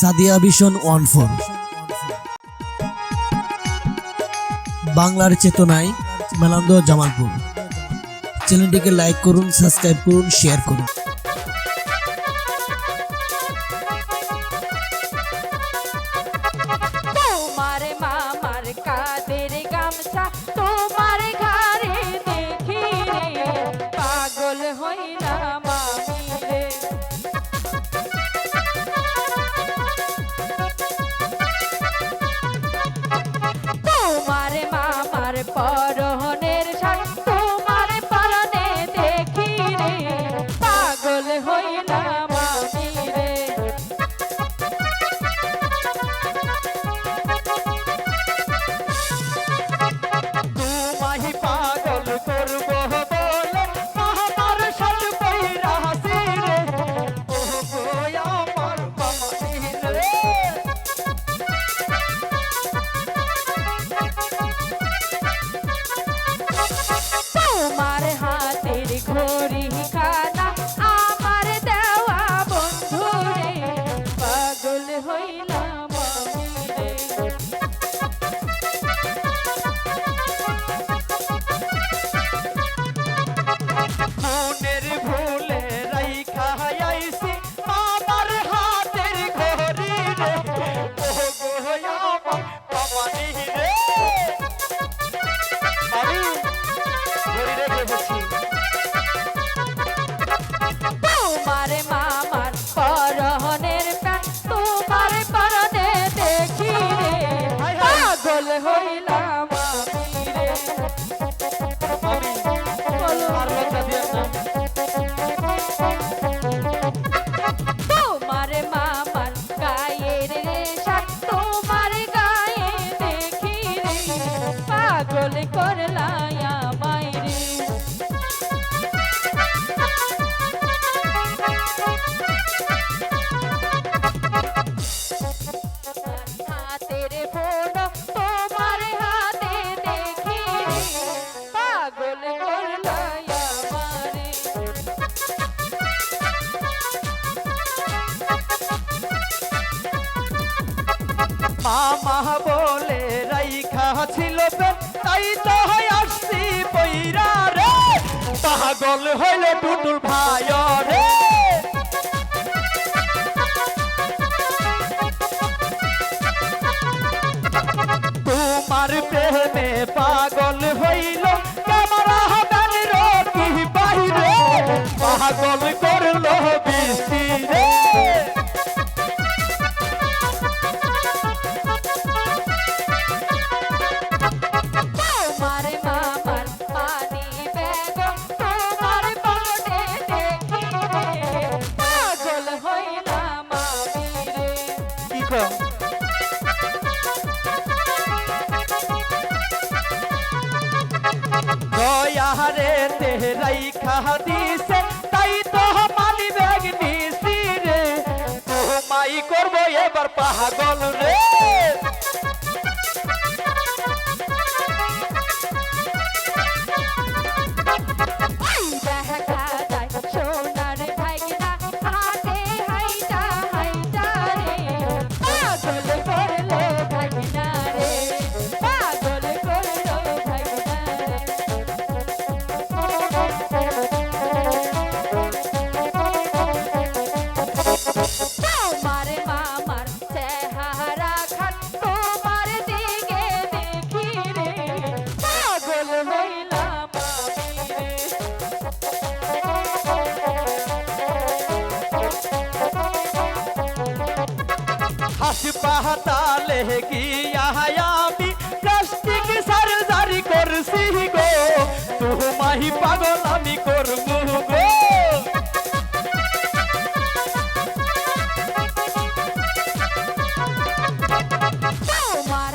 Sadia vision one four. বাংলার চেতনায় মেলান্দ জামালপুর। চ্যানেলটিকে লাইক করুন, সাবস্ক্রাইব করুন, শেয়ার করুন। তোমার ঘরে দেখি পাগল মামার মনের ভুলে রাইখা আইছি আমার হাতের ঘড়ি রে। ও গো আমার বাবাজি রে। আমি ঘড়ি রে ভেবেছি তোমার মামার পরনের প্যান তোমার পরনে দেখি রে। পাগল হইলাম। মামা বলে রাইখা ছিল তাই তো হয় আসছি বৈরা রে। পাগল হইল টুটুল ভাই রে। তোমার প্রেমে পাগল হইল কম দয়ারে তেহরাই খাহা তাই হাসপাতালে গিয়া আমি প্লাস্টিক সার্জারি করছি গো। তোমাই পাগল আমি করব গো। তোমার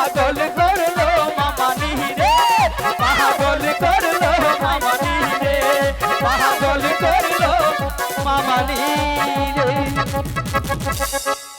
পাগল